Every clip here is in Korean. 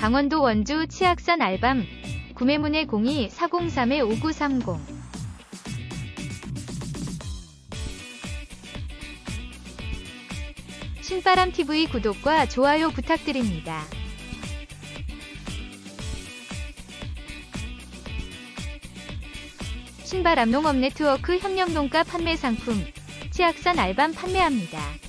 강원도 원주 치악산 알밤 구매문의 02-403-5930 신바람TV 구독과 좋아요 부탁드립니다. 신바람 농업 네트워크 협력 농가 판매 상품 치악산 알밤 판매합니다.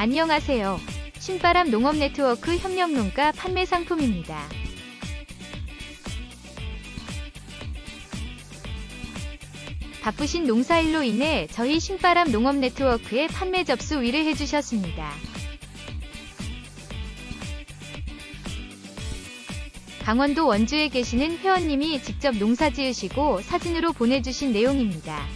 안녕하세요. 신바람 농업 네트워크 협력 농가 판매 상품입니다. 바쁘신 농사일로 인해 저희 신바람 농업 네트워크에 판매 접수 위를 해주셨습니다. 강원도 원주에 계시는 회원님이 직접 농사 지으시고 사진으로 보내주신 내용입니다.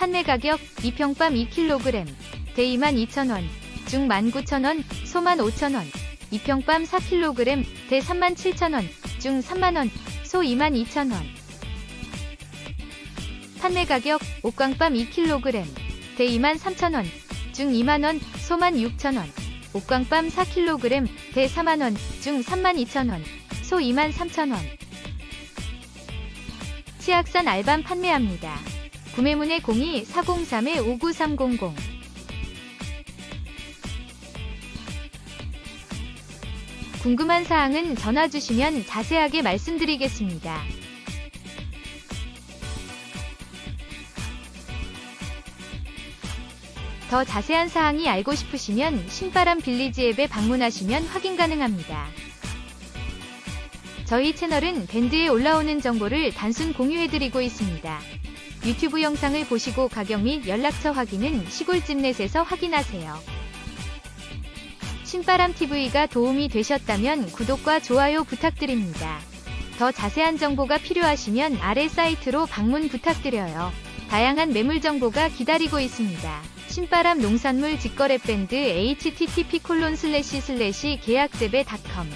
판매 가격 2평밤 2kg, 대 22,000원, 중 19,000원, 소 15,000원, 2평밤 4kg, 대 37,000원, 중 3만원, 소 22,000원. 판매 가격 옥광밤 2kg, 대 23,000원, 중 2만원, 소 16,000원, 옥광밤 4kg, 대 4만원, 중 32,000원, 소 23,000원. 치악산 알밤 판매합니다. 구매문의 02-403-59300 궁금한 사항은 전화 주시면 자세하게 말씀드리겠습니다. 더 자세한 사항이 알고 싶으시면 신바람 빌리지 앱에 방문하시면 확인 가능합니다. 저희 채널은 밴드에 올라오는 정보를 단순 공유해드리고 있습니다. 유튜브 영상을 보시고 가격 및 연락처 확인은 시골집넷에서 확인하세요. 신바람TV가 도움이 되셨다면 구독과 좋아요 부탁드립니다. 더 자세한 정보가 필요하시면 아래 사이트로 방문 부탁드려요. 다양한 매물 정보가 기다리고 있습니다. 신바람 농산물 직거래 밴드 http:// 계약재배닷컴